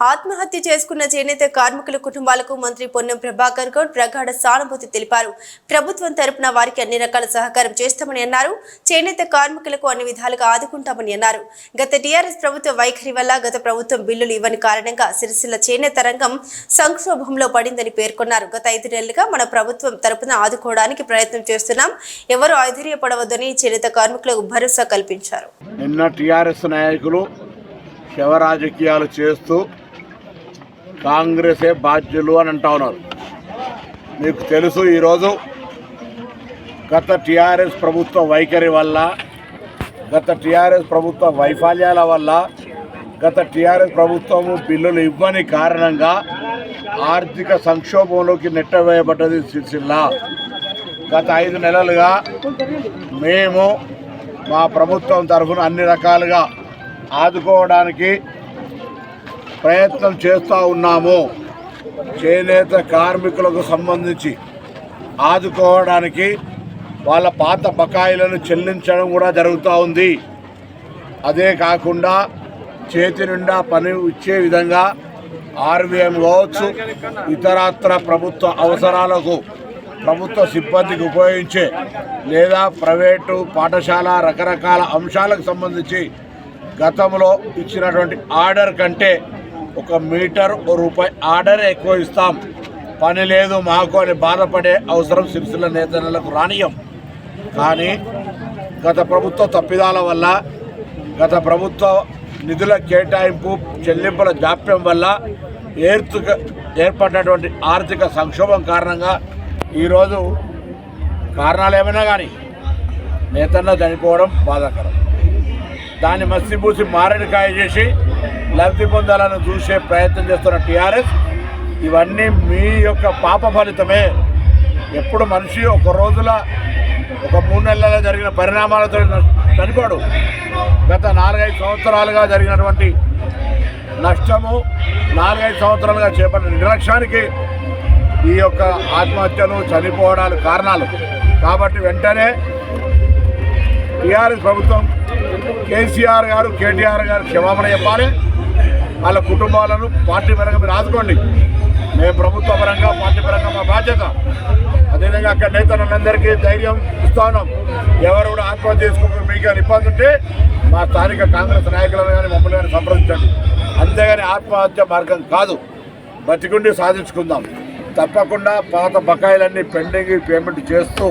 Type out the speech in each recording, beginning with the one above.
ఆత్మహత్య చేసుకున్న చేనేత కార్మికుల కుటుంబాలకు మంత్రి పొన్నం ప్రభాకర్ గౌడ్ ప్రగాఢ సానుభూతి తెలిపారు. ప్రభుత్వం తరపున వారికి అన్ని రకాల సహకారం చేస్తామని అన్నారు. చేనేత కార్మికులకు అన్ని విధాలుగా ఆదుకుంటామని అన్నారు. గత టీఆర్ఎస్ ప్రభుత్వ వైఖరి వల్ల గత ప్రభుత్వం బిల్లులు ఇవ్వని కారణంగా సిరిసిల్ల చేనేత రంగం సంక్షోభంలో పడిందని పేర్కొన్నారు. గత ఐదు నెలలుగా మన ప్రభుత్వం తరపున ఆదుకోవడానికి ప్రయత్నం చేస్తున్నాం. ఎవరు ఆధైర్యపడవద్దని చేనేత కార్మికులకు భరోసా కల్పించారు. నిన్న టీఆర్ఎస్ నాయకులు శవ రాజకీయాలు చేస్తూ కాంగ్రెసే బాధ్యులు అని అంటా ఉన్నారు. మీకు తెలుసు ఈరోజు గత టీఆర్ఎస్ ప్రభుత్వ వైఖరి వల్ల గత టీఆర్ఎస్ ప్రభుత్వ వైఫల్యాల వల్ల గత టీఆర్ఎస్ ప్రభుత్వము బిల్లులు ఇవ్వని కారణంగా ఆర్థిక సంక్షోభంలోకి నెట్టవేయబడ్డది సిరిసిల్ల గత ఐదు నెలలుగా మేము మా ప్రభుత్వం తరఫున అన్ని రకాలుగా ఆదుకోవడానికి ప్రయత్నం చేస్తూ ఉన్నాము. చేనేత కార్మికులకు సంబంధించి ఆదుకోవడానికి వాళ్ళ పాత బకాయిలను చెల్లించడం కూడా జరుగుతూ ఉంది. అదే కాకుండా చేతి నిండా పని ఇచ్చే విధంగా ఆర్వీఎం కావచ్చు ఇతరత్ర ప్రభుత్వ అవసరాలకు ప్రభుత్వ సిబ్బందికి ఉపయోగించే లేదా ప్రైవేటు పాఠశాల రకరకాల అంశాలకు సంబంధించి గతంలో ఇచ్చినటువంటి ఆర్డర్ కంటే ఒక మీటర్ ఓ రూపాయి ఆర్డర్ ఎక్కువ ఇస్తాం. పని లేదు మాకు అని బాధపడే అవసరం సిరిసిల్ల నేతలకు రానియం కానీ గత ప్రభుత్వ తప్పిదాల వల్ల గత ప్రభుత్వ నిధుల కేటాయింపు చెల్లింపుల జాప్యం వల్ల ఏర్తు ఏర్పడినటువంటి ఆర్థిక సంక్షోభం కారణంగా ఈరోజు కారణాలు ఏమైనా కానీ నేతన్న చనిపోవడం బాధాకరం. దాన్ని మసిపూసి మారేడుకాయ చేసి లబ్ధి పొందాలని చూసే ప్రయత్నం చేస్తున్న టీఆర్ఎస్ ఇవన్నీ మీ యొక్క పాప ఫలితమే. ఎప్పుడు మనిషి ఒక రోజుల ఒక మూడు నెలల్లో జరిగిన పరిణామాలతో చనిపోడు. గత నాలుగైదు సంవత్సరాలుగా జరిగినటువంటి నష్టము నాలుగైదు సంవత్సరాలుగా చేపట్టిన నిర్లక్ష్యానికి ఈ యొక్క ఆత్మహత్యలు చనిపోవడాలు కారణాలు. కాబట్టి వెంటనే టీఆర్ఎస్ ప్రభుత్వం కేసీఆర్ గారు కేటీఆర్ గారు క్షమాపణ చెప్పాలి. వాళ్ళ కుటుంబాలను పార్టీ పరంగా మీరు ఆదుకోండి. మేము ప్రభుత్వ పరంగా పార్టీ పరంగా మా బాధ్యత. అదేవిధంగా అక్కడ నేతలందరికీ ధైర్యం ఇస్తాను. ఎవరు కూడా ఆత్మహత్య చేసుకోకుండా మీకు ఏమైనా ఇబ్బంది ఉంటే మా స్థానిక కాంగ్రెస్ నాయకులను కానీ మమ్మల్ని కానీ సంప్రదించండి. అంతేగాని ఆత్మహత్య మార్గం కాదు. బతికుండి సాధించుకుందాం. తప్పకుండా పాత బకాయిలన్నీ పెండింగ్ పేమెంట్ చేస్తూ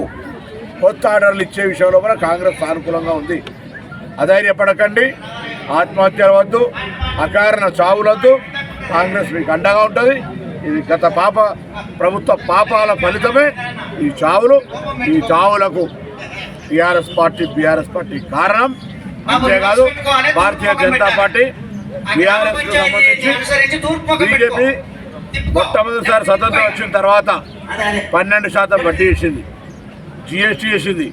కొత్త ఆర్డర్లు ఇచ్చే విషయంలో కూడా కాంగ్రెస్ సానుకూలంగా ఉంది. అధైర్యపడకండి. ఆత్మహత్యలు వద్దు. అకారణ చావులొద్దు. కాంగ్రెస్ మీకు అండగా ఉంటుంది. ఇది గత పాప ప్రభుత్వ పాపాల ఫలితమే ఈ చావులు. ఈ చావులకు టీఆర్ఎస్ పార్టీ బీఆర్ఎస్ పార్టీ కారణం. అంతేకాదు భారతీయ జనతా పార్టీ బీఆర్ఎస్ సంబంధించి బీజేపీ మొట్టమొదటిసారి స్వతంత్రం వచ్చిన తర్వాత పన్నెండు శాతం వడ్డీ ఇచ్చింది. జిఎస్టీ వేసింది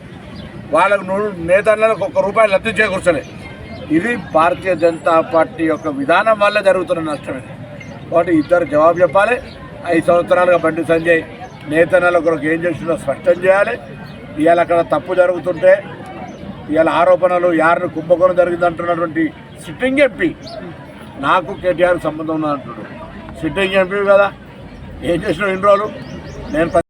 వాళ్ళకు నూరు నేతలకు ఒక్క రూపాయి లబ్ధి చేకూర్చలే. ఇది భారతీయ జనతా పార్టీ యొక్క విధానం వల్ల జరుగుతున్న నష్టమే. కాబట్టి ఇద్దరు జవాబు చెప్పాలి. ఐదు సంవత్సరాలుగా బండి సంజయ్ నేతన్నల కొరకు ఏం చేస్తుందో స్పష్టం చేయాలి. ఇవాళ అక్కడ తప్పు జరుగుతుంటే ఇవాళ ఆరోపణలు యారిని కుంభకోణం జరిగింది అంటున్నటువంటి సిట్టింగ్ ఎంపీ నాకు కేటీఆర్ సంబంధం ఉన్నదంటున్నాడు సిట్టింగ్ ఎంపీ కదా. ఏం చేసినావు ఇన్ని రోజులు? నేను